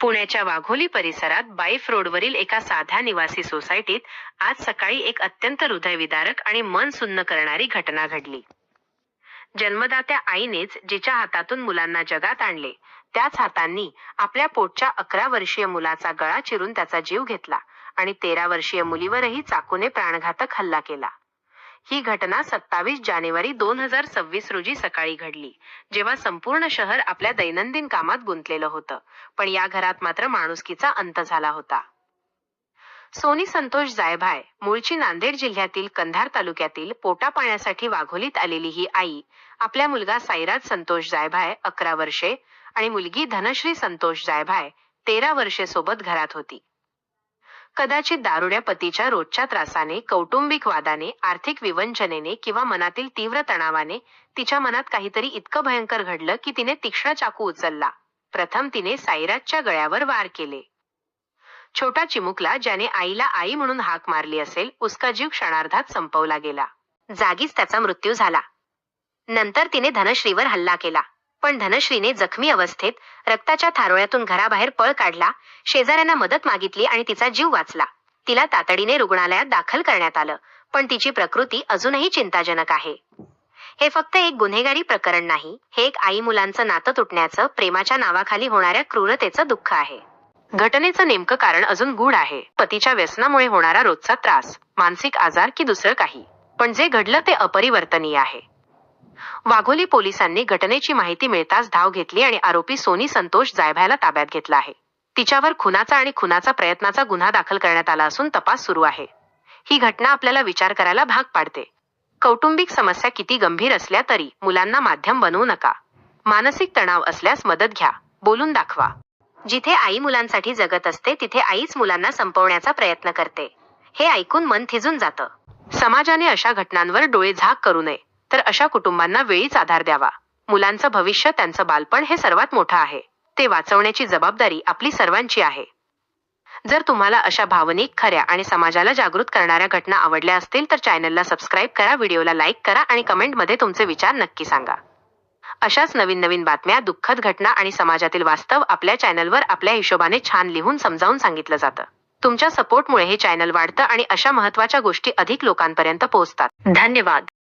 पुण्याच्या वाघोली परिसरात बाईफ रोडवरील एका साध्या निवासी सोसायटीत आज सकाळी एक अत्यंत हृदयविदारक आणि मन सुन्न करणारी घटना घडली. जन्मदात्या आईनेच जिच्या हातातून मुलांना जगात आणले त्याच हातांनी आपल्या पोटच्या अकरा वर्षीय मुलाचा गळा चिरून त्याचा जीव घेतला आणि तेरा वर्षीय मुलीवरही चाकूने प्राणघातक हल्ला केला. ही घटना सत्तावीस जानेवारी दोन हजार सव्वीस रोजी सकाळी घडली जेव्हा संपूर्ण शहर आपल्या दैनंदिन कामात गुंतलेलं होतं पण या घरात मात्र माणुसकीचा अंत झाला होता. सोनी संतोष जायभाय मूळची नांदेड जिल्ह्यातील कंधार तालुक्यातील पोटा पाण्यासाठी वाघोलीत आलेली ही आई आपल्या मुलगा साईराज संतोष जायभाय अकरा वर्षे आणि मुलगी धनश्री संतोष जायभाय तेरा वर्षे सोबत घरात होती. कदाचित दारुड्या पतीच्या रोजच्या त्रासाने कौटुंबिक वादाने आर्थिक विवंचनेने किंवा मनातील तीव्र तणावाने तिच्या मनात काहीतरी इतकं भयंकर घडलं की तिने तीक्ष्ण चाकू उचलला. प्रथम तिने साईराजच्या गळ्यावर वार केले. छोटा चिमुकला ज्याने आईला आई म्हणून हाक मारली असेल उसका जीव क्षणार्धात संपवला गेला. जागीच त्याचा मृत्यू झाला. नंतर तिने धनश्रीवर हल्ला केला. पण धनश्रीने जखमी अवस्थेत रक्ताच्या थारोळ्यातून घराबाहेर पळ काढला शेजाऱ्यांना मदत मागितली आणि तिचा जीव वाचला. तिला तातडीने रुग्णालयात दाखल करण्यात आलं पण तिची प्रकृती अजूनही चिंताजनक आहे. हे फक्त एक गुन्हेगारी प्रकरण नाही हे एक आई मुलांचं नातं तुटण्याचं प्रेमाच्या नावाखाली होणाऱ्या क्रूरतेचं दुःख आहे. घटनेचं नेमकं कारण अजून गूढ आहे. पतीच्या व्यसनामुळे होणारा रोजचा त्रास मानसिक आजार की दुसरं काही. पण जे घडलं ते अपरिवर्तनीय आहे. वाघोली पोलिसांनी घटनेची माहिती मिळताच धाव घेतली आणि आरोपी सोनी संतोष जायभायला ताब्यात घेतला आहे. तिच्यावर खुनाचा आणि खुनाचा प्रयत्नाचा गुन्हा दाखल करण्यात आला असून तपास सुरू आहे. ही घटना आपल्याला विचार करायला भाग पाडते. कौटुंबिक समस्या किती गंभीर असल्या तरी मुलांना माध्यम बनवू नका. मानसिक तणाव असल्यास मदत घ्या. बोलून दाखवा. जिथे आई मुलांसाठी जगत असते तिथे आईच मुलांना संपवण्याचा प्रयत्न करते. हे ऐकून मन थिजून जातं. समाजाने अशा घटनांवर डोळे झाक करू नये. तर अशा कुटुंबांना वेळीच आधार द्यावा. मुलांचं भविष्य त्यांचं बालपण हे सर्वात मोठं आहे. ते वाचवण्याची जबाबदारी आपली सर्वांची आहे. जर तुम्हाला अशा भावनिक खऱ्या आणि समाजाला जागृत करणाऱ्या घटना आवडल्या असतील तर चॅनलला सबस्क्राईब करा व्हिडिओला लाईक करा आणि कमेंटमध्ये तुमचे विचार नक्की सांगा. अशाच नवीन नवीन बातम्या दुःखद घटना आणि समाजातील वास्तव आपल्या चॅनलवर आपल्या हिशोबाने छान लिहून समजावून सांगितलं जातं. तुमच्या सपोर्टमुळे हे चॅनल वाढतं आणि अशा महत्त्वाच्या गोष्टी अधिक लोकांपर्यंत पोहोचतात. धन्यवाद.